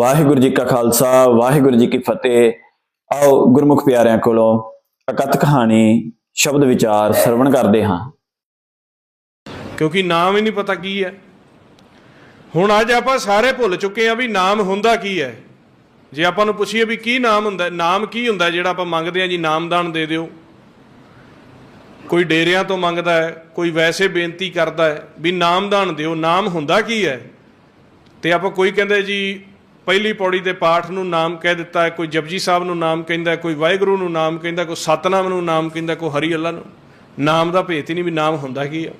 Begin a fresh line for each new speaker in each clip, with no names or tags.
ਵਾਹਿਗੁਰੂ ਜੀ ਕਾ ਖਾਲਸਾ, ਵਾਹਿਗੁਰੂ ਜੀ ਕੀ ਫਤਿਹ। ਆਓ ਗੁਰਮੁਖ ਪਿਆਰਿਆਂ ਕੋਲੋਂ ਅਕਤ ਕਹਾਣੀ, ਸ਼ਬਦ ਵਿਚਾਰ ਸਰਵਣ ਕਰਦੇ ਹਾਂ।
ਕਿਉਂਕਿ ਨਾਮ ਹੀ ਨਹੀਂ ਪਤਾ ਕੀ ਹੈ। ਹੁਣ ਅੱਜ ਆਪਾਂ ਸਾਰੇ ਭੁੱਲ ਚੁੱਕੇ ਆ ਵੀ ਨਾਮ ਹੁੰਦਾ ਕੀ ਹੈ। ਜੇ ਆਪਾਂ ਨੂੰ ਪੁੱਛੀਏ ਵੀ ਕੀ ਨਾਮ ਹੁੰਦਾ, ਨਾਮ ਕੀ ਹੁੰਦਾ ਜਿਹੜਾ ਆਪਾਂ ਮੰਗਦੇ ਆ ਜੀ, ਨਾਮਦਾਨ ਦੇ ਦਿਓ। ਕੋਈ ਡੇਰਿਆਂ ਤੋਂ ਮੰਗਦਾ ਹੈ, ਕੋਈ ਵੈਸੇ ਬੇਨਤੀ ਕਰਦਾ ਹੈ ਵੀ ਨਾਮਦਾਨ ਦਿਓ। ਨਾਮ ਹੁੰਦਾ ਕੀ ਹੈ? ਤੇ ਆਪਾਂ ਕੋਈ ਕਹਿੰਦੇ ਜੀ ਪਹਿਲੀ ਪੌੜੀ ਦੇ ਪਾਠ ਨੂੰ ਨਾਮ ਕਹਿ ਦਿੱਤਾ ਹੈ, ਕੋਈ ਜਪਜੀ ਸਾਹਿਬ ਨੂੰ ਨਾਮ ਕਹਿੰਦਾ ਕੋਈ ਵਾਹਿਗੁਰੂ ਨੂੰ ਨਾਮ ਕਹਿੰਦਾ, ਕੋਈ ਸਤਨਾਮ ਨੂੰ ਨਾਮ ਕਹਿੰਦਾ, ਕੋਈ ਹਰੀ ਅੱਲਾ ਨੂੰ। ਨਾਮ ਦਾ ਭੇਤ ਹੀ ਨਹੀਂ ਵੀ ਨਾਮ ਹੁੰਦਾ ਕੀ ਆ।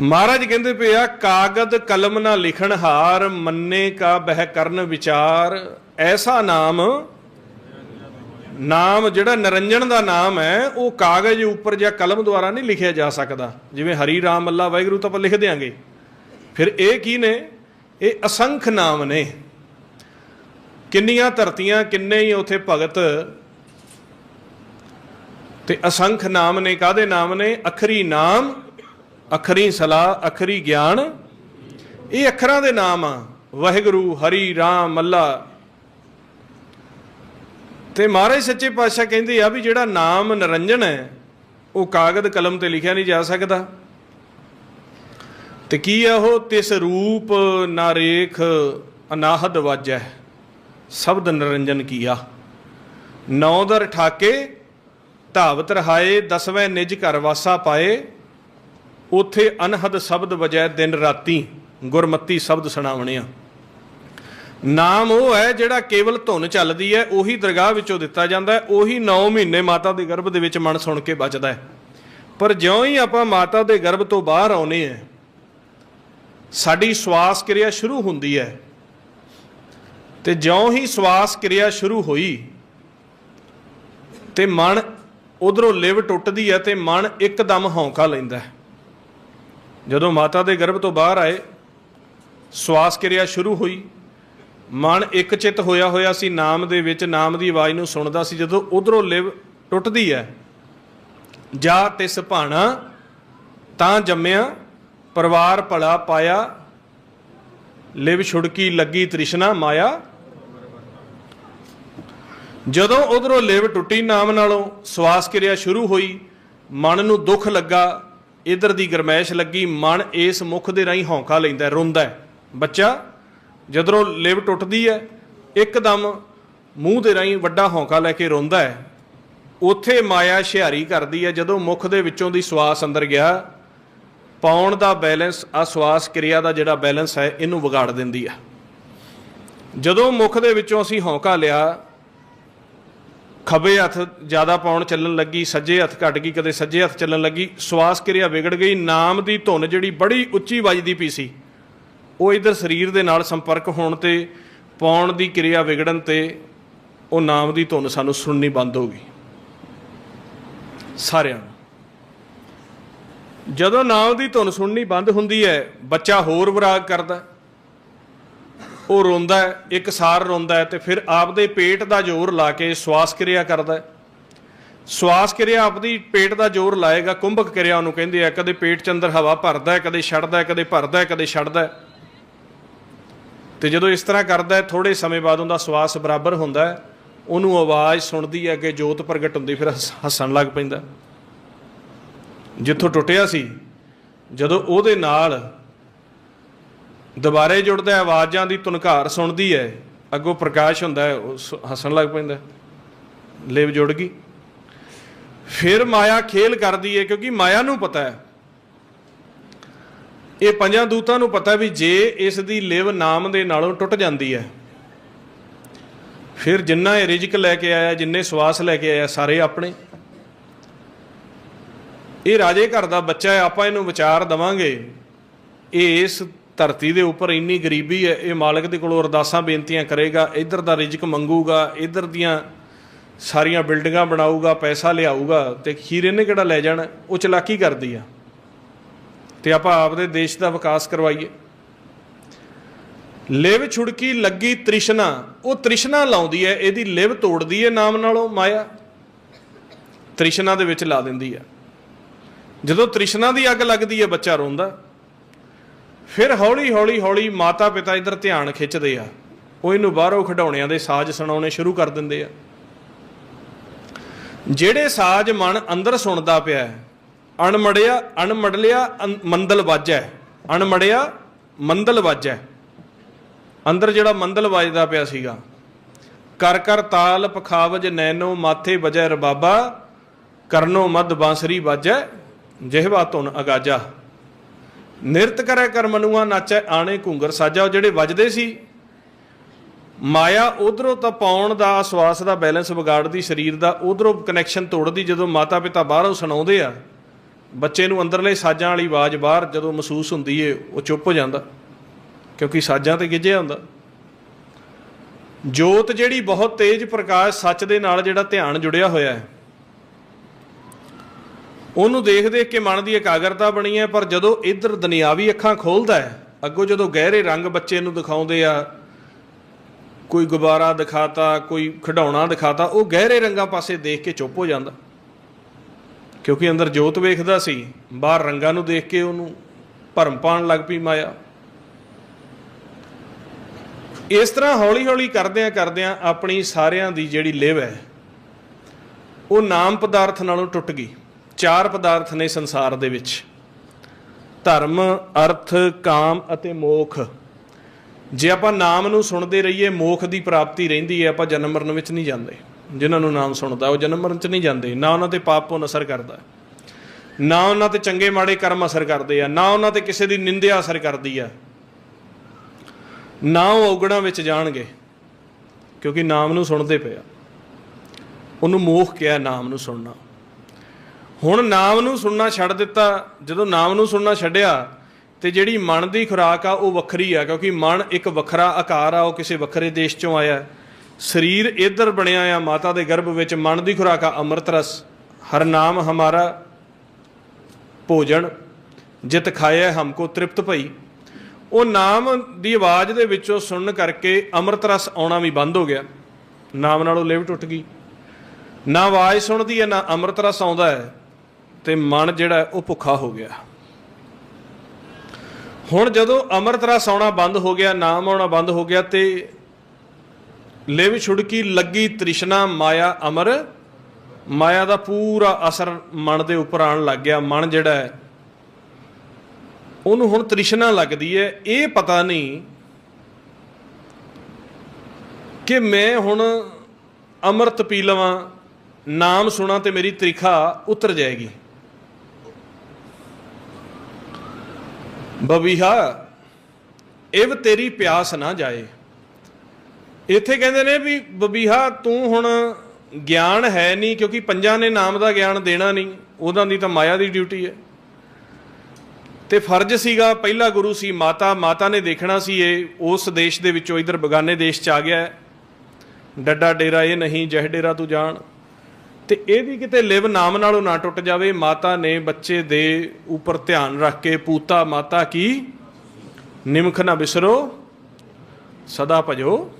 ਮਹਾਰਾਜ ਕਹਿੰਦੇ ਪਏ ਆ, ਕਾਗਦ ਕਲਮ ਨਾ ਲਿਖਣ ਹਾਰ, ਮੰਨੇ ਕਾ ਬਹਿ ਕਰਨ ਵਿਚਾਰ। ਐਸਾ ਨਾਮ ਨਾਮ ਜਿਹੜਾ ਨਰੰਜਨ ਦਾ ਨਾਮ ਹੈ, ਉਹ ਕਾਗਜ਼ ਉੱਪਰ ਜਾਂ ਕਲਮ ਦੁਆਰਾ ਨਹੀਂ ਲਿਖਿਆ ਜਾ ਸਕਦਾ। ਜਿਵੇਂ ਹਰੀ ਰਾਮ ਅੱਲਾ ਵਾਹਿਗੁਰੂ ਤਾਂ ਆਪਾਂ ਲਿਖ ਦਿਆਂਗੇ। ਫਿਰ ਇਹ ਕੀ ਨੇ? ਇਹ ਅਸੰਖ ਨਾਮ ਨੇ। ਕਿੰਨੀਆਂ ਧਰਤੀਆਂ, ਕਿੰਨੇ ਹੀ ਉਥੇ ਭਗਤ। ਤੇ ਅਸੰਖ ਨਾਮ ਨੇ ਕਾਦੇ ਨਾਮ ਨੇ? ਅਖਰੀ ਨਾਮ, ਅਖਰੀ ਸਲਾਹ, ਅਖਰੀ ਗਿਆਨ। ਇਹ ਅੱਖਰਾਂ ਦੇ ਨਾਮ ਆ। ਵਾਹਿਗੁਰੂ, ਹਰੀ, ਰਾਮ ਅੱਲਾ ਤੇ ਮਹਾਰਾਜ ਸੱਚੇ ਪਾਤਸ਼ਾਹ ਕਹਿੰਦੇ ਆ ਵੀ ਜਿਹੜਾ ਨਾਮ ਨਿਰੰਜਨ ਹੈ, ਉਹ ਕਾਗਦ ਕਲਮ ਤੇ ਲਿਖਿਆ ਨਹੀਂ ਜਾ ਸਕਦਾ। ਤੇ ਕੀ ਆ ਉਹ? ਤਿਸ ਰੂਪ ਨਾ ਰੇਖ ਅਨਾਹਦ ਵਾਜੈ। ਸ਼ਬਦ ਨਿਰੰਜਨ ਕੀਆ। ਨੌ ਦਰ ਠਾਕੇ, ਧਾਵਤ ਰਹਾਏ, ਦਸਵੇਂ ਨਿਜ ਘਰ ਵਾਸਾ ਪਾਏ। ਉਥੇ ਅਨਹਦ ਸ਼ਬਦ ਵਜੈ ਦਿਨ ਰਾਤੀ, ਗੁਰਮਤੀ ਸ਼ਬਦ ਸੁਣਾਵਣਿਆ। ਨਾਮ ਉਹ ਹੈ ਜਿਹੜਾ ਕੇਵਲ ਧੁਨ ਚੱਲਦੀ ਹੈ, ਉਹੀ ਦਰਗਾਹ ਵਿੱਚੋਂ ਦਿੱਤਾ ਜਾਂਦਾ ਹੈ, ਉਹੀ 9 ਮਹੀਨੇ ਮਾਤਾ ਦੇ ਗਰਭ ਦੇ ਵਿੱਚ ਮਨ ਸੁਣ ਕੇ ਬਚਦਾ ਹੈ। ਪਰ ਜਿਉਂ ਹੀ ਆਪਾਂ ਮਾਤਾ ਦੇ ਗਰਭ ਤੋਂ ਬਾਹਰ ਆਉਨੇ ਆ ਸਾਡੀ ਸਵਾਸ ਕਿਰਿਆ ਸ਼ੁਰੂ ਹੁੰਦੀ ਹੈ। ਤੇ ਜਿਉਂ ਹੀ ਸਵਾਸ ਕਿਰਿਆ ਸ਼ੁਰੂ ਹੋਈ, ਤੇ ਮਨ ਉਧਰੋਂ ਲਿਵ ਟੁੱਟਦੀ ਹੈ ਤੇ ਮਨ ਇੱਕਦਮ ਹੌਂਕਾ ਲੈਂਦਾ ਹੈ। ਜਦੋਂ ਮਾਤਾ ਦੇ ਗਰਭ ਤੋਂ ਬਾਹਰ ਆਏ, ਸਵਾਸ ਕਿਰਿਆ ਸ਼ੁਰੂ ਹੋਈ। ਮਨ ਇੱਕ ਚਿੱਤ ਹੋਇਆ ਹੋਇਆ ਸੀ, ਨਾਮ ਦੇ ਵਿੱਚ ਨਾਮ ਦੀ ਆਵਾਜ਼ ਨੂੰ ਸੁਣਦਾ ਸੀ। ਜਦੋਂ ਉਧਰੋਂ ਲਿਵ ਟੁੱਟਦੀ ਹੈ, ਜਾ ਤਿਸ ਭਾਣਾ ਤਾਂ ਜੰਮਿਆ ਪਰਿਵਾਰ ਭਲਾ ਪਾਇਆ, ਲਿਵ ਛੁੜਕੀ ਲੱਗੀ ਤ੍ਰਿਸ਼ਨਾ ਮਾਇਆ ਜਦੋਂ ਉਧਰੋਂ ਲਿਵ ਟੁੱਟੀ ਨਾਮ ਨਾਲੋਂ ਸਵਾਸ ਕਿਰਿਆ ਸ਼ੁਰੂ ਹੋਈ, ਮਨ ਨੂੰ ਦੁੱਖ ਲੱਗਾ, ਇਧਰ ਦੀ ਗਰਮੈਸ਼ ਲੱਗੀ, ਮਨ ਇਸ ਮੁਖ ਦੇ ਰਾਹੀਂ ਹੌਂਕਾ ਲੈਂਦਾ ਰੋਂਦਾ ਹੈ। ਬੱਚਾ, ਜਦੋਂ ਲਿਵ ਟੁੱਟਦੀ ਹੈ, ਇੱਕਦਮ ਮੂੰਹ ਦੇ ਰਾਹੀਂ ਵੱਡਾ ਹੌਂਕਾ ਲੈ ਕੇ ਰੋਂਦਾ ਹੈ ਉਥੇ ਮਾਇਆ ਸ਼ਿਹਾਰੀ ਕਰਦੀ ਹੈ, ਜਦੋਂ ਮੁਖ ਦੇ ਵਿੱਚੋਂ ਦੀ ਸਵਾਸ ਅੰਦਰ ਗਿਆ ਪਾਉਣ ਦਾ ਬੈਲੈਂਸ ਆ ਸਵਾਸ ਕਿਰਿਆ ਦਾ ਜਿਹੜਾ ਬੈਲੈਂਸ ਹੈ, ਇਹਨੂੰ ਵਿਗਾੜ ਦਿੰਦੀ ਹੈ ਜਦੋਂ ਮੁਖ ਦੇ ਵਿੱਚੋਂ ਅਸੀਂ ਹੌਂਕਾ ਲਿਆ, ਖੱਬੇ ਹੱਥ ਜ਼ਿਆਦਾ ਪਾਉਣ ਚੱਲਣ ਲੱਗੀ, ਸੱਜੇ ਹੱਥ ਘਟ ਗਈ, ਕਦੇ ਸੱਜੇ ਹੱਥ ਚੱਲਣ ਲੱਗੀ, ਸਵਾਸ ਕਿਰਿਆ ਵਿਗੜ ਗਈ, ਨਾਮ ਦੀ ਧੁਨ ਜਿਹੜੀ ਬੜੀ ਉੱਚੀ ਵੱਜਦੀ ਪਈ ਸੀ, ਉਹ ਇਧਰ ਸਰੀਰ ਦੇ ਨਾਲ ਸੰਪਰਕ ਹੋਣ ਤੇ, ਪਾਉਣ ਦੀ ਕਿਰਿਆ ਵਿਗੜਨ ਤੇ, ਉਹ ਨਾਮ ਦੀ ਧੁਨ ਸਾਨੂੰ ਸੁਣਨੀ ਬੰਦ ਹੋ ਗਈ। ਸਾਰਿਆਂ ਨੂੰ। ਜਦੋਂ ਨਾਮ ਦੀ ਧੁਨ ਸੁਣਨੀ ਬੰਦ ਹੁੰਦੀ ਹੈ, ਬੱਚਾ ਹੋਰ ਵਿਰਾਗ ਕਰਦਾ ਉਹ ਰੋਂਦਾ ਹੈ, ਇੱਕ ਸਾਰ ਰੋਂਦਾ ਹੈ ਤੇ ਫਿਰ ਆਪਦੇ ਪੇਟ ਦਾ ਜ਼ੋਰ ਲਾ ਕੇ ਸਵਾਸ ਕਿਰਿਆ ਕਰਦਾ ਹੈ। ਸਵਾਸ ਕਿਰਿਆ ਆਪਦੀ ਪੇਟ ਦਾ ਜ਼ੋਰ ਲਾਏਗਾ, ਕੁੰਭਕ ਕਿਰਿਆ ਉਹਨੂੰ ਕਹਿੰਦੇ ਆ, ਕਦੇ ਪੇਟ ਚ ਅੰਦਰ ਹਵਾ ਭਰਦਾ ਹੈ, ਕਦੇ ਛੱਡਦਾ ਹੈ, ਕਦੇ ਭਰਦਾ ਹੈ, ਕਦੇ ਛੱਡਦਾ ਹੈ। ਤੇ ਜਦੋਂ ਇਸ ਤਰ੍ਹਾਂ ਕਰਦਾ ਹੈ ਥੋੜੇ ਸਮੇਂ ਬਾਅਦ ਉਹਦਾ ਸਵਾਸ ਬਰਾਬਰ ਹੁੰਦਾ ਹੈ, ਉਹਨੂੰ ਆਵਾਜ਼ ਸੁਣਦੀ ਹੈ ਕਿ ਜੋਤ ਪ੍ਰਗਟ ਹੁੰਦੀ, ਫਿਰ ਹੱਸ- ਹੱਸਣ ਲੱਗ ਪੈਂਦਾ ਜਿੱਥੋਂ ਟੁੱਟਿਆ ਸੀ ਜਦੋਂ ਉਹਦੇ ਨਾਲ ਦੁਬਾਰੇ ਜੁੜਦਾ ਹੈ, ਆਵਾਜ਼ਾਂ ਦੀ ਤੁਨਕਾਰ ਸੁਣਦੀ ਹੈ ਅੱਗੋਂ ਪ੍ਰਕਾਸ਼ ਹੁੰਦਾ ਹੈ ਉਹ ਸ- ਹੱਸਣ ਲੱਗ ਪੈਂਦਾ ਹੈ। ਜੁੜ ਗਈ ਫਿਰ ਮਾਇਆ ਖੇਲ ਕਰਦੀ ਹੈ ਕਿਉਂਕਿ ਮਾਇਆ ਨੂੰ ਪਤਾ ਹੈ ਇਹ ਪੰਜਾਂ ਦੂਤਾਂ ਨੂੰ ਪਤਾ ਵੀ ਜੇ ਇਸ ਦੀ ਲਿਵ ਨਾਮ ਦੇ ਨਾਲੋਂ ਟੁੱਟ ਜਾਂਦੀ ਹੈ ਫਿਰ ਜਿੰਨਾ ਇਹ ਰਿਜਕ ਲੈ ਕੇ ਆਇਆ ਜਿੰਨੇ ਸਵਾਸ ਲੈ ਕੇ ਆਇਆ ਸਾਰੇ ਆਪਣੇ ਇਹ ਰਾਜੇ ਘਰ ਦਾ ਬੱਚਾ ਹੈ, ਆਪਾਂ ਇਹਨੂੰ ਵਿਚਾਰ ਦਵਾਂਗੇ। ਇਹ ਇਸ ਧਰਤੀ ਦੇ ਉੱਪਰ ਇੰਨੀ ਗਰੀਬੀ ਹੈ, ਇਹ ਮਾਲਕ ਦੇ ਕੋਲੋਂ ਅਰਦਾਸਾਂ ਬੇਨਤੀਆਂ ਕਰੇਗਾ, ਇੱਧਰ ਦਾ ਰਿਜਕ ਮੰਗੂਗਾ, ਇੱਧਰ ਦੀਆਂ ਸਾਰੀਆਂ ਬਿਲਡਿੰਗਾਂ ਬਣਾਊਗਾ, ਪੈਸਾ ਲਿਆਊਗਾ ਤੇ ਖੀਰ ਇਹਨੇ ਕਿਹੜਾ ਲੈ ਜਾਣਾ? ਉਹ ਚਲਾਕੀ ਕਰਦੀ ਆ। ਤੇ ਆਪਾਂ ਆਪਦੇ ਦੇਸ਼ ਦਾ ਵਿਕਾਸ ਕਰਵਾਈਏ। ਲਿਵ ਛੁੜਕੀ ਲੱਗੀ ਤ੍ਰਿਸ਼ਨਾ, ਉਹ ਤ੍ਰਿਸ਼ਨਾ ਲਾਉਂਦੀ ਹੈ, ਇਹਦੀ ਲਿਵ ਤੋੜਦੀ ਹੈ ਨਾਮ ਨਾਲੋਂ ਮਾਇਆ। ਤ੍ਰਿਸ਼ਨਾ ਦੇ ਵਿੱਚ ਲਾ ਦਿੰਦੀ ਹੈ। ਜਦੋਂ ਤ੍ਰਿਸ਼ਨਾ ਦੀ ਅੱਗ ਲੱਗਦੀ ਹੈ ਬੱਚਾ ਰੋਂਦਾ। ਫਿਰ ਹੌਲੀ ਹੌਲੀ ਹੌਲੀ ਮਾਤਾ ਪਿਤਾ ਇਧਰ ਧਿਆਨ ਖਿੱਚਦੇ ਆ। ਉਹ ਇਹਨੂੰ ਬਾਹਰੋਂ ਖਿਡੌਣਿਆਂ ਦੇ ਸਾਜ਼ ਸੁਣਾਉਣੇ ਸ਼ੁਰੂ ਕਰ ਦਿੰਦੇ ਆ। ਜਿਹੜੇ ਸਾਜ਼ ਮਨ ਅੰਦਰ ਸੁਣਦਾ ਪਿਆ ਹੈ, ਅਣਮੜਿਆ ਅਣਮੜਲਿਆ ਅੰ- ਮੰਦਲ ਵਾਜੈ ਅਣਮੜਿਆ ਮੰਦਲ ਵਾਜੈ ਅੰਦਰ ਜਿਹੜਾ ਮੰਦਲ ਵੱਜਦਾ ਪਿਆ ਸੀਗਾ ਕਰ ਕਰ ਤਾਲ ਪਖਾਵਜ ਨੈਨੋ ਮਾਥੇ ਵਜੈ ਰਬਾਬਾ ਕਰਨੋ ਮਦ ਬਾਂਸਰੀ ਵਾਜੈ ਜਿਹਵਾ ਧੁਨ ਅਗਾਜਾ। ਨਿਰਤ ਕਰੈ ਕਰ ਮਨੁਆ ਨਾਚੈ ਆਣੇ ਘੁੰਗਰ। ਸਾਜਾ ਉਹ ਜਿਹੜੇ ਵੱਜਦੇ ਸੀ, ਮਾਇਆ ਉਧਰੋਂ ਤਾਂ ਪਾਉਣ ਦਾ, ਸਵਾਸ ਦਾ, ਬੈਲੈਂਸ ਵਿਗਾੜਦੀ, ਸਰੀਰ ਦਾ, ਉਧਰੋਂ ਕਨੈਕਸ਼ਨ ਤੋੜਦੀ, ਜਦੋਂ ਮਾਤਾ ਪਿਤਾ ਬਾਹਰੋਂ ਸੁਣਾਉਂਦੇ ਆ, ਬੱਚੇ ਨੂੰ ਅੰਦਰਲੇ ਸਾਜ਼ਾਂ ਵਾਲੀ ਆਵਾਜ਼ ਬਾਹਰ, ਜਦੋਂ ਮਹਿਸੂਸ ਹੁੰਦੀ ਏ, ਉਹ ਚੁੱਪ ਹੋ ਜਾਂਦਾ। ਕਿਉਂਕਿ ਸਾਜ਼ਾਂ ਤੇ ਗਿੱਜਿਆ ਹੁੰਦਾ। ਜੋਤ ਜਿਹੜੀ ਬਹੁਤ ਤੇਜ਼ ਪ੍ਰਕਾਸ਼, ਸੱਚ ਦੇ ਨਾਲ ਜਿਹੜਾ ਧਿਆਨ ਜੁੜਿਆ ਹੋਇਆ ਹੈ। ਉਹਨੂੰ ਦੇਖ ਦੇਖ ਕੇ ਮਨ ਦੀ ਇਕਾਗਰਤਾ ਬਣੀ ਹੈ, ਪਰ ਜਦੋਂ ਇਧਰ ਦੁਨਿਆਵੀ ਅੱਖਾਂ ਖੋਲਦਾ ਹੈ, ਅੱਗੋਂ ਜਦੋਂ ਗਹਿਰੇ ਰੰਗ ਬੱਚੇ ਨੂੰ ਦਿਖਾਉਂਦੇ ਆ, ਕੋਈ ਗੁਬਾਰਾ ਦਿਖਾਤਾ, ਕੋਈ ਖਿਡੌਣਾ ਦਿਖਾਤਾ, ਉਹ ਗਹਿਰੇ ਰੰਗਾਂ ਪਾਸੇ ਦੇਖ ਕੇ ਚੁੱਪ ਹੋ ਜਾਂਦਾ। ਕਿਉਂਕਿ ਅੰਦਰ ਜੋਤ ਵੇਖਦਾ ਸੀ, ਬਾਹਰ ਰੰਗਾਂ ਨੂੰ ਦੇਖ ਕੇ ਉਹਨੂੰ ਭਰਮ ਪਾਣ ਲੱਗ ਪਈ ਮਾਇਆ। ਇਸ ਤਰ੍ਹਾਂ ਹੌਲੀ-ਹੌਲੀ ਕਰਦਿਆਂ ਕਰਦਿਆਂ ਆਪਣੀ ਸਾਰਿਆਂ ਦੀ ਜਿਹੜੀ ਲਿਵ ਹੈ, ਉਹ ਨਾਮ ਪਦਾਰਥ ਨਾਲੋਂ ਟੁੱਟ ਗਈ। ਚਾਰ ਪਦਾਰਥ ਨੇ ਸੰਸਾਰ ਦੇ ਵਿੱਚ। ਧਰਮ, ਅਰਥ, ਕਾਮ ਅਤੇ ਮੋਖ। ਜੇ ਆਪਾਂ ਨਾਮ ਨੂੰ ਸੁਣਦੇ ਰਹੀਏ, ਮੋਖ ਦੀ ਪ੍ਰਾਪਤੀ ਰਹਿੰਦੀ ਹੈ, ਆਪਾਂ ਜਨਮ ਮਰਨ ਵਿੱਚ ਨਹੀਂ ਜਾਂਦੇ। ਜਿਨ੍ਹਾਂ ਨੂੰ ਨਾਮ ਸੁਣਦਾ, ਉਹ ਜਨਮ ਮਰਨ 'ਚ ਨਹੀਂ ਜਾਂਦੇ। ਨਾ ਉਹਨਾਂ ਤੇ ਪਾਪ ਪੁੰਨ ਅਸਰ ਕਰਦਾ। ਨਾ ਉਹਨਾਂ ਤੇ ਚੰਗੇ ਮਾੜੇ ਕਰਮ ਅਸਰ ਕਰਦੇ ਆ। ਨਾ ਉਹਨਾਂ ਤੇ ਕਿਸੇ ਦੀ ਨਿੰਦਿਆ ਅਸਰ ਕਰਦੀ ਆ। ਨਾ ਉਹ ਔਗਣਾਂ ਵਿੱਚ ਜਾਣਗੇ, ਕਿਉਂਕਿ ਨਾਮ ਨੂੰ ਸੁਣਦੇ ਪਿਆ ਉਹਨੂੰ ਮੋਖ ਕਿਹਾ, ਨਾਮ ਨੂੰ ਸੁਣਨਾ। ਹੁਣ ਨਾਮ ਨੂੰ ਸੁਣਨਾ ਛੱਡ ਦਿੱਤਾ, ਜਦੋਂ ਨਾਮ ਨੂੰ ਸੁਣਨਾ ਛੱਡਿਆ, ਤੇ ਜਿਹੜੀ ਮਨ ਦੀ ਖੁਰਾਕ ਆ, ਉਹ ਵੱਖਰੀ ਆ, ਕਿਉਂਕਿ ਮਨ ਇੱਕ ਵੱਖਰਾ ਆਕਾਰ ਆ, ਉਹ ਕਿਸੇ ਵੱਖਰੇ ਦੇਸ਼ ਚੋਂ ਆਇਆ। ਸਰੀਰ ਇੱਧਰ ਬਣਿਆ ਆ, ਮਾਤਾ ਦੇ ਗਰਭ ਵਿੱਚ ਮਨ ਦੀ ਖੁਰਾਕ ਆ ਅੰਮ੍ਰਿਤ ਰਸ ਹਰ ਨਾਮ ਹਮਾਰਾ ਭੋਜਨ, ਜਿਤ ਖਾਇਆ ਹਮਕੋ ਤ੍ਰਿਪਤ ਭਈ। ਉਹ ਨਾਮ ਦੀ ਆਵਾਜ਼ ਦੇ ਵਿੱਚੋਂ ਸੁਣਨ ਕਰਕੇ ਅੰਮ੍ਰਿਤ ਰਸ ਆਉਣਾ ਵੀ ਬੰਦ ਹੋ ਗਿਆ। ਨਾਮ ਨਾਲੋਂ ਲਿਵ ਟੁੱਟ ਗਈ। ਨਾ ਆਵਾਜ਼ ਸੁਣਦੀ ਹੈ, ਨਾ ਅੰਮ੍ਰਿਤ ਰਸ ਆਉਂਦਾ ਹੈ। ਤੇ ਮਨ ਜਿਹੜਾ ਉਹ ਭੁੱਖਾ ਹੋ ਗਿਆ। ਹੁਣ ਜਦੋਂ ਅੰਮ੍ਰਿਤ ਰਸ ਆਉਣਾ ਬੰਦ ਹੋ ਗਿਆ, ਨਾਮ ਆਉਣਾ ਬੰਦ ਹੋ ਗਿਆ ਤੇ ਲਿਵ ਛੁੜਕੀ ਲੱਗੀ ਤ੍ਰਿਸ਼ਨਾ ਮਾਇਆ ਅਮਰ, ਮਾਇਆ ਦਾ ਪੂਰਾ ਅਸਰ ਮਨ ਦੇ ਉੱਪਰ ਆਉਣ ਲੱਗ ਗਿਆ। ਮਨ ਜਿਹੜਾ ਹੈ, ਉਹਨੂੰ ਹੁਣ ਤ੍ਰਿਸ਼ਨਾ ਲੱਗਦੀ ਹੈ। ਇਹ ਪਤਾ ਨਹੀਂ ਕਿ ਮੈਂ ਹੁਣ ਅੰਮ੍ਰਿਤ ਪੀ ਲਵਾਂ, ਨਾਮ ਸੁਣਾ ਤੇ ਮੇਰੀ ਤ੍ਰਿਖਾ ਉਤਰ ਜਾਏਗੀ। ਬਬੀਹਾ, ਇਵ ਤੇਰੀ ਪਿਆਸ ਨਾ ਜਾਏ। ਇੱਥੇ ਕਹਿੰਦੇ ਨੇ ਵੀ ਬਬੀਹਾ, ਤੂੰ ਹੁਣ ਗਿਆਨ ਹੈ ਨਹੀਂ, ਕਿਉਂਕਿ ਪੰਜਾਂ ਨੇ ਨਾਮ ਦਾ ਗਿਆਨ ਦੇਣਾ ਨਹੀਂ। ਉਹਨਾਂ ਦੀ ਤਾਂ ਮਾਇਆ ਦੀ ਡਿਊਟੀ ਹੈ। ਤੇ ਫਰਜ਼ ਸੀਗਾ, ਪਹਿਲਾ ਗੁਰੂ ਸੀ ਮਾਤਾ ਮਾਤਾ ਨੇ ਦੇਖਣਾ ਸੀ ਇਹ, ਉਸ ਦੇਸ਼ ਦੇ ਵਿੱਚੋਂ ਇਧਰ ਬਗਾਨੇ ਦੇਸ਼ ਚ ਆ ਗਿਆ। ਹੈ। ਡੱਡਾ ਡੇਰਾ ਇਹ ਨਹੀਂ, ਜਹ ਡੇਰਾ ਤੂੰ ਜਾਣ। ਤੇ ਇਹਦੀ ਕਿਤੇ ਲਿਵ ਨਾਮ ਨਾਲੋਂ ਨਾ ਟੁੱਟ ਜਾਵੇ, ਮਾਤਾ ਨੇ ਬੱਚੇ ਦੇ ਉੱਪਰ ਧਿਆਨ ਰੱਖ ਕੇ ਪੂਤਾ ਮਾਤਾ ਕੀ? ਨਿਮਖ ਨਾ ਬਿਸਰੋ, ਸਦਾ ਭਜੋ।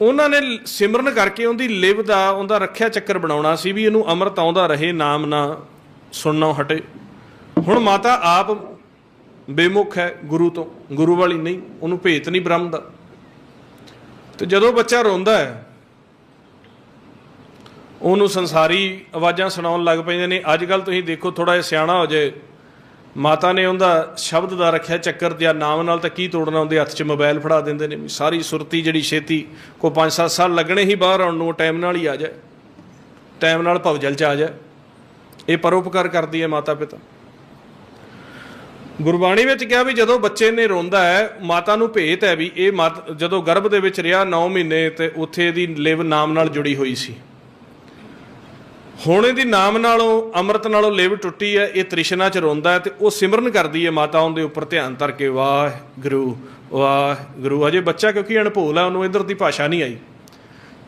ਉਹਨਾਂ ਨੇ ਸਿਮਰਨ ਕਰਕੇ ਉਹਦੀ ਲਿਵ ਦਾ, ਉਹਦਾ ਰੱਖਿਆ ਚੱਕਰ ਬਣਾਉਣਾ ਸੀ ਵੀ ਇਹਨੂੰ ਅੰਮ੍ਰਿਤ ਆਉਂਦਾ ਰਹੇ, ਨਾਮ ਨਾ ਸੁਣਨੋਂ ਹਟੇ। ਹੁਣ ਮਾਤਾ ਆਪ ਬੇਮੁਖ ਹੈ ਗੁਰੂ ਤੋਂ, ਗੁਰੂ ਵਾਲੀ ਨਹੀਂ, ਉਹਨੂੰ ਭੇਤ ਨਹੀਂ ਬ੍ਰਹਮ ਦਾ। ਤੇ ਜਦੋਂ ਬੱਚਾ ਰੋਂਦਾ ਹੈ ਉਹਨੂੰ ਸੰਸਾਰੀ ਆਵਾਜ਼ਾਂ ਸੁਣਾਉਣ ਲੱਗ ਪੈਂਦੇ ਨੇ। ਅੱਜ ਕੱਲ ਤੁਸੀਂ ਦੇਖੋ ਥੋੜਾ ਜਿਹਾ ਸਿਆਣਾ ਹੋ ਜਾਏ ਮਾਤਾ ਨੇ ਉਹਦਾ ਸ਼ਬਦ ਦਾ ਰੱਖਿਆ ਚੱਕਰ ਜਾਂ ਨਾਮ ਨਾਲ ਤਾਂ ਕੀ ਤੋੜਨਾ, ਉਹਦੇ ਹੱਥ 'ਚ ਮੋਬਾਈਲ ਫੜਾ ਦਿੰਦੇ ਨੇ। ਸਾਰੀ ਸੁਰਤੀ ਜਿਹੜੀ ਛੇਤੀ ਕੋ 5-7 ਸਾਲ ਲੱਗਣੇ ਹੀ ਬਾਹਰ ਆਉਣ ਨੂੰ ਟਾਈਮ ਨਾਲ ਹੀ ਆ ਜਾਏ। ਟਾਈਮ ਨਾਲ ਭਵਜਲ 'ਚ ਆ ਜਾਏ। ਇਹ ਪਰਉਪਕਾਰ ਕਰਦੀ ਹੈ ਮਾਤਾ ਪਿਤਾ। ਗੁਰਬਾਣੀ ਵਿੱਚ ਕਿਹਾ ਵੀ ਜਦੋਂ ਬੱਚੇ ਨੇ ਰੋਂਦਾ ਹੈ, ਮਾਤਾ ਨੂੰ ਭੇਤ ਹੈ ਵੀ ਇਹ ਮਾਤ, ਜਦੋਂ ਗਰਭ ਦੇ ਵਿੱਚ ਰਿਹਾ 9 ਮਹੀਨੇ ਤੇ ਉੱਥੇ ਇਹਦੀ ਲਿਵ ਨਾਮ ਨਾਲ ਜੁੜੀ ਹੋਈ ਸੀ। ਹੁਣ ਇਹਦੀ ਨਾਮ ਨਾਲੋਂ, ਅੰਮ੍ਰਿਤ ਨਾਲੋਂ ਲਿਵ ਟੁੱਟੀ ਹੈ, ਇਹ ਤ੍ਰਿਸ਼ਨਾ ਚ ਰੋਂਦਾ ਹੈ ਤੇ ਉਹ ਸਿਮਰਨ ਕਰਦੀ ਹੈ ਮਾਤਾ ਉਹਦੇ ਉੱਪਰ ਧਿਆਨ ਧਰ ਕੇ ਵਾਹ ਗੁਰੂ ਵਾਹ ਗੁਰੂ ਅਜੇ ਬੱਚਾ ਕਿਉਂਕਿ ਅਣਭੋਲ ਹੈ, ਉਹਨੂੰ ਇਧਰ ਦੀ ਭਾਸ਼ਾ ਨਹੀਂ ਆਈ।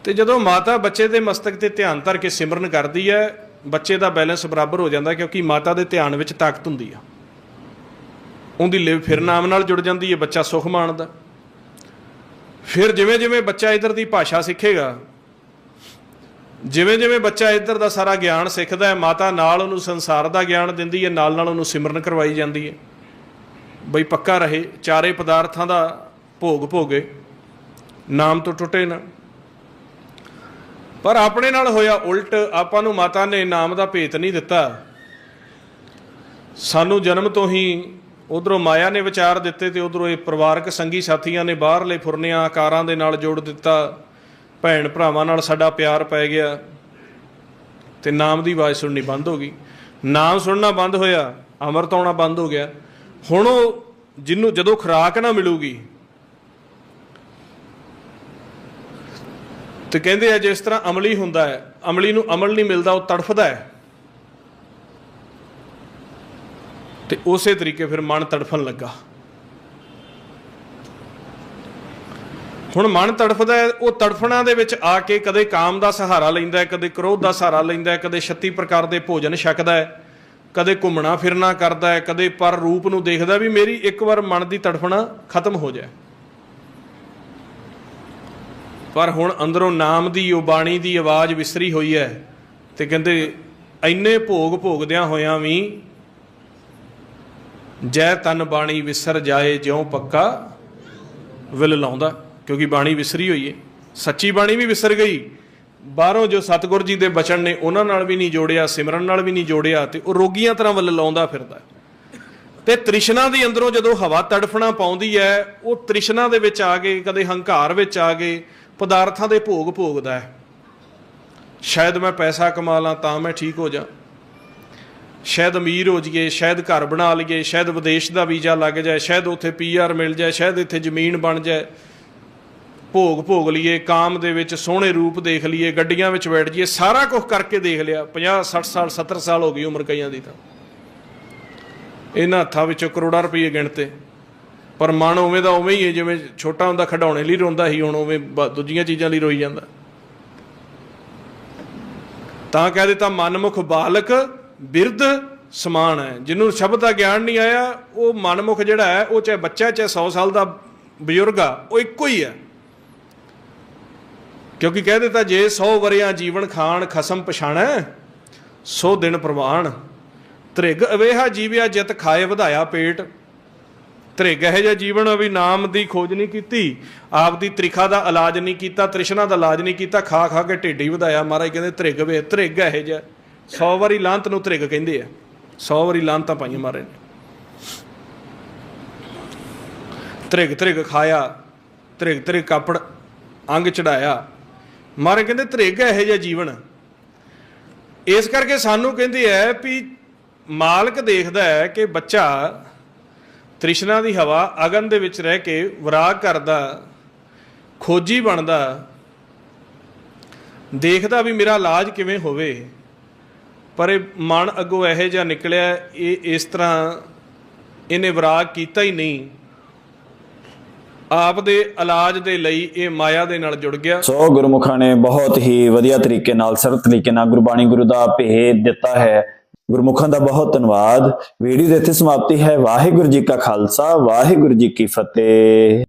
ਤੇ ਜਦੋਂ ਮਾਤਾ ਬੱਚੇ ਦੇ ਮਸਤਕ ਤੇ ਧਿਆਨ ਧਰ ਕੇ ਸਿਮਰਨ ਕਰਦੀ ਹੈ, ਬੱਚੇ ਦਾ ਬੈਲੈਂਸ ਬਰਾਬਰ ਹੋ ਜਾਂਦਾ ਕਿਉਂਕਿ ਮਾਤਾ ਦੇ ਧਿਆਨ ਵਿੱਚ ਤਾਕਤ ਹੁੰਦੀ ਆ। ਉਹਦੀ ਲਿਵ ਫਿਰ ਨਾਮ ਨਾਲ ਜੁੜ ਜਾਂਦੀ ਹੈ, ਬੱਚਾ ਸੁਖ ਮਾਣਦਾ। ਫਿਰ ਜਿਵੇਂ ਜਿਵੇਂ ਬੱਚਾ ਇਧਰ ਦੀ ਭਾਸ਼ਾ ਸਿੱਖੇਗਾ ਜਿਵੇਂ ਜਿਵੇਂ ਬੱਚਾ ਇੱਧਰ ਦਾ ਸਾਰਾ ਗਿਆਨ ਸਿੱਖਦਾ ਹੈ, ਮਾਤਾ ਨਾਲ ਉਹਨੂੰ ਸੰਸਾਰ ਦਾ ਗਿਆਨ ਦਿੰਦੀ ਹੈ ਨਾਲ ਨਾਲ ਉਹਨੂੰ ਸਿਮਰਨ ਕਰਵਾਈ ਜਾਂਦੀ ਹੈ। ਬਈ ਪੱਕਾ ਰਹੇ, ਚਾਰੇ ਪਦਾਰਥਾਂ ਦਾ ਭੋਗ ਭੋਗੇ, ਨਾਮ ਤੋਂ ਟੁੱਟੇ ਨਾ। ਪਰ ਆਪਣੇ ਨਾਲ ਹੋਇਆ ਉਲਟ, ਆਪਾਂ ਨੂੰ ਮਾਤਾ ਨੇ ਨਾਮ ਦਾ ਭੇਤ ਨਹੀਂ ਦਿੱਤਾ। ਸਾਨੂੰ ਜਨਮ ਤੋਂ ਹੀ ਉਧਰੋਂ ਮਾਇਆ ਨੇ ਵਿਚਾਰ ਦਿੱਤੇ ਤੇ ਉਧਰੋਂ ਇਹ ਪਰਿਵਾਰਕ ਸੰਗੀ ਸਾਥੀਆਂ ਨੇ ਬਾਹਰਲੇ ਫੁਰਨਿਆਂ ਆਕਾਰਾਂ ਦੇ ਨਾਲ ਜੋੜ ਦਿੱਤਾ। ਭੈਣ ਭਰਾਵਾਂ ਨਾਲ ਸਾਡਾ ਪਿਆਰ ਪੈ ਗਿਆ ਤੇ ਨਾਮ ਦੀ ਆਵਾਜ਼ ਸੁਣਨੀ ਬੰਦ ਹੋ ਗਈ। ਨਾਮ ਸੁਣਨਾ ਬੰਦ ਹੋਇਆ, ਅੰਮ੍ਰਿਤ ਆਉਣਾ ਬੰਦ ਹੋ ਗਿਆ। ਹੁਣ ਉਹ ਜਿਹਨੂੰ ਜਦੋਂ ਖੁਰਾਕ ਨਾ ਮਿਲੂਗੀ, ਤੇ ਕਹਿੰਦੇ ਆ ਜਿਸ ਤਰ੍ਹਾਂ ਅਮਲੀ ਹੁੰਦਾ ਹੈ, ਅਮਲੀ ਨੂੰ ਅਮਲ ਨਹੀਂ ਮਿਲਦਾ, ਉਹ ਤੜਫਦਾ ਹੈ। ਤੇ ਉਸੇ ਤਰੀਕੇ ਫਿਰ ਮਨ ਤੜਫਣ ਲੱਗਾ। ਹੁਣ ਮਨ ਤੜਫਦਾ ਹੈ, ਉਹ ਤੜਫਣਾ ਦੇ ਵਿੱਚ ਆ ਕੇ ਕਦੇ ਕਾਮ ਦਾ ਸਹਾਰਾ ਲੈਂਦਾ ਹੈ, ਕਦੇ ਕ੍ਰੋਧ ਦਾ ਸਹਾਰਾ ਲੈਂਦਾ ਹੈ, ਕਦੇ 36 ਪ੍ਰਕਾਰ ਦੇ ਭੋਜਨ ਛਕਦਾ ਹੈ, ਕਦੇ ਘੁੰਮਣਾ ਫਿਰਨਾ ਕਰਦਾ ਹੈ, ਕਦੇ ਪਰ ਰੂਪ ਨੂੰ ਦੇਖਦਾ ਵੀ ਮੇਰੀ ਇੱਕ ਵਾਰ ਮਨ ਦੀ ਤੜਫਣਾ ਖਤਮ ਹੋ ਜਾਏ। ਪਰ ਹੁਣ ਅੰਦਰੋਂ ਨਾਮ ਦੀ, ਉਹ ਬਾਣੀ ਦੀ ਆਵਾਜ਼ ਵਿਸਰੀ ਹੋਈ ਹੈ ਤੇ ਕਹਿੰਦੇ ਐਨੇ ਭੋਗ ਭੋਗਦਿਆਂ ਹੋਇਆਂ ਵੀ ਜੈ ਤਨ ਬਾਣੀ ਵਿਸਰ ਜਾਏ, ਜਿਉ ਪੱਕਾ ਵਿਲ ਲਾਉਂਦਾ। ਕਿਉਂਕਿ ਬਾਣੀ ਵਿਸਰੀ ਹੋਈ ਹੈ ਸੱਚੀ ਬਾਣੀ ਵੀ ਵਿਸਰ ਗਈ। ਬਾਹਰੋਂ ਜੋ ਸਤਿਗੁਰ ਜੀ ਦੇ ਬਚਨ ਨੇ, ਉਹਨਾਂ ਨਾਲ ਵੀ ਨਹੀਂ ਜੋੜਿਆ, ਸਿਮਰਨ ਨਾਲ ਵੀ ਨਹੀਂ ਜੋੜਿਆ ਤੇ ਉਹ ਰੋਗੀਆਂ ਤਰ੍ਹਾਂ ਵੱਲ ਲਾਉਂਦਾ ਫਿਰਦਾ। ਤੇ ਤ੍ਰਿਸ਼ਨਾ ਦੇ ਅੰਦਰੋਂ ਜਦੋਂ ਹਵਾ ਤੜਫਣਾ ਪਾਉਂਦੀ ਹੈ ਉਹ ਤ੍ਰਿਸ਼ਨਾ ਦੇ ਵਿੱਚ ਆ ਕੇ, ਕਦੇ ਹੰਕਾਰ ਵਿੱਚ ਆ ਕੇ ਪਦਾਰਥਾਂ ਦੇ ਭੋਗ ਭੋਗਦਾ ਹੈ ਸ਼ਾਇਦ ਮੈਂ ਪੈਸਾ ਕਮਾ ਲਾਂ, ਤਾਂ ਮੈਂ ਠੀਕ ਹੋ ਜਾ। ਸ਼ਾਇਦ ਅਮੀਰ ਹੋ ਜਾਈਏ, ਸ਼ਾਇਦ ਘਰ ਬਣਾ ਲਈਏ, ਸ਼ਾਇਦ ਵਿਦੇਸ਼ ਦਾ ਵੀਜ਼ਾ ਲੱਗ ਜਾਏ, ਸ਼ਾਇਦ ਉੱਥੇ ਪੀਆਰ ਮਿਲ ਜਾਏ, ਸ਼ਾਇਦ ਇੱਥੇ ਜ਼ਮੀਨ ਬਣ ਜਾਏ। ਭੋਗ ਭੋਗ ਲਈਏ, ਕਾਮ ਦੇ ਵਿੱਚ ਸੋਹਣੇ ਰੂਪ ਦੇਖ ਲਈਏ, ਗੱਡੀਆਂ ਵਿੱਚ ਬੈਠ ਜਾਈਏ, ਸਾਰਾ ਕੁਝ ਕਰਕੇ ਦੇਖ ਲਿਆ। 50 60 ਸਾਲ 70 ਸਾਲ ਹੋ ਗਈ ਉਮਰ ਕਈਆਂ ਦੀ ਤਾਂ। ਇਹਨਾਂ ਹੱਥਾਂ ਵਿੱਚੋਂ ਕਰੋੜਾਂ ਰੁਪਏ ਗਿਣਤੇ। ਪਰ ਮਨ ਉਵੇਂ ਦਾ ਉਵੇਂ ਹੀ ਹੈ, ਜਿਵੇਂ ਛੋਟਾ ਹੁੰਦਾ ਖਡਾਉਣੇ ਲਈ ਰੋਂਦਾ ਸੀ, ਹੁਣ ਉਵੇਂ ਦੂਜੀਆਂ ਚੀਜ਼ਾਂ ਲਈ ਰੋਈ ਜਾਂਦਾ। ਤਾਂ ਕਹਿ ਦਿੱਤਾ, ਮਨਮੁਖ ਬਾਲਕ ਬਿਰਧ ਸਮਾਨ ਹੈ। ਜਿਹਨੂੰ ਸ਼ਬਦ ਦਾ ਗਿਆਨ ਨਹੀਂ ਆਇਆ, ਉਹ ਮਨਮੁਖ ਜਿਹੜਾ ਹੈ, ਉਹ ਚਾਹੇ ਬੱਚਾ, ਚਾਹੇ 100 ਸਾਲ ਦਾ ਬਜ਼ੁਰਗ ਆ, ਉਹ ਇੱਕੋ ਹੀ ਹੈ। ਕਿਉਂਕਿ ਕਹਿ ਦਿੱਤਾ, ਜੇ 100 ਵਰਿਆਂ ਜੀਵਨ ਖਾਣ ਖਸਮ ਪਛਾਣੈ, ਸੋ ਦਿਨ ਪ੍ਰਵਾਨ ਤ੍ਰਿਗ ਅਵੇਹਾ ਜੀਵਿਆ ਜਿਤ ਖਾਏ ਵਧਾਇਆ ਪੇਟ। ਤ੍ਰਿਗ ਇਹ ਜਿਹਾ ਜੀਵਨ ਵੀ ਨਾਮ ਦੀ ਖੋਜ ਨਹੀਂ ਕੀਤੀ, ਆਪ ਦੀ ਤ੍ਰਿਖਾ ਦਾ ਇਲਾਜ ਨਹੀਂ ਕੀਤਾ, ਤ੍ਰਿਸ਼ਨਾ ਦਾ ਇਲਾਜ ਨਹੀਂ ਕੀਤਾ, ਖਾ ਖਾ ਕੇ ਢਿੱਡ ਹੀ ਵਧਾਇਆ। ਮਹਾਰਾਜ ਕਹਿੰਦੇ, ਤ੍ਰਿਗ ਵੇ, ਤ੍ਰਿਗ ਇਹ ਜਿਹਾ। 100 ਵਾਰੀ ਲਾਂਤ ਨੂੰ ਤ੍ਰਿਗ ਕਹਿੰਦੇ ਆ। 100 ਵਾਰੀ ਲਾਂਤਾਂ ਪਾਈਆਂ ਮਹਾਰਾਜ ਨੇ। ਤ੍ਰਿਗ ਤ੍ਰਿਗ ਖਾਇਆ, ਤ੍ਰਿਗ ਤ੍ਰਿਗ ਕਾਪੜ ਅੰਗ ਚੜਾਇਆ। ਮਹਾਰਾਜ ਕਹਿੰਦੇ ਤਰੇਗਾ ਇਹੋ ਜਿਹਾ ਜੀਵਨ। ਇਸ ਕਰਕੇ ਸਾਨੂੰ ਕਹਿੰਦੇ ਐ ਵੀ ਮਾਲਕ ਦੇਖਦਾ ਹੈ ਕਿ ਬੱਚਾ ਤ੍ਰਿਸ਼ਨਾ ਦੀ ਹਵਾ ਅਗਨ ਦੇ ਵਿੱਚ ਰਹਿ ਕੇ ਵਿਰਾਗ ਕਰਦਾ, ਖੋਜੀ ਬਣਦਾ, ਦੇਖਦਾ ਵੀ ਮੇਰਾ ਇਲਾਜ ਕਿਵੇਂ ਹੋਵੇ। ਪਰ ਇਹ ਮਨ ਅੱਗੋਂ ਇਹੋ ਜਿਹਾ ਨਿਕਲਿਆ, ਇਹ ਇਸ ਤਰ੍ਹਾਂ ਇਹਨੇ ਵਿਰਾਗ ਕੀਤਾ ਹੀ ਨਹੀਂ। ਆਪ ਦੇ ਇਲਾਜ ਦੇ ਲਈ ਇਹ ਮਾਇਆ ਦੇ ਨਾਲ ਜੁੜ ਗਿਆ।
ਸੋ ਗੁਰਮੁਖਾਂ ਨੇ ਬਹੁਤ ਹੀ ਵਧੀਆ ਤਰੀਕੇ ਨਾਲ ਸਰਲ ਤਰੀਕੇ ਨਾਲ ਗੁਰਬਾਣੀ ਗੁਰੂ ਦਾ ਭੇਦ ਦਿੱਤਾ ਹੈ। ਗੁਰਮੁਖਾਂ ਦਾ ਬਹੁਤ ਧੰਨਵਾਦ। ਵੀਡੀਓ ਦੇ ਇੱਥੇ ਸਮਾਪਤੀ ਹੈ। ਵਾਹਿਗੁਰੂ ਜੀ ਕਾ ਖਾਲਸਾ, ਵਾਹਿਗੁਰੂ ਜੀ ਕੀ ਫਤਿਹ।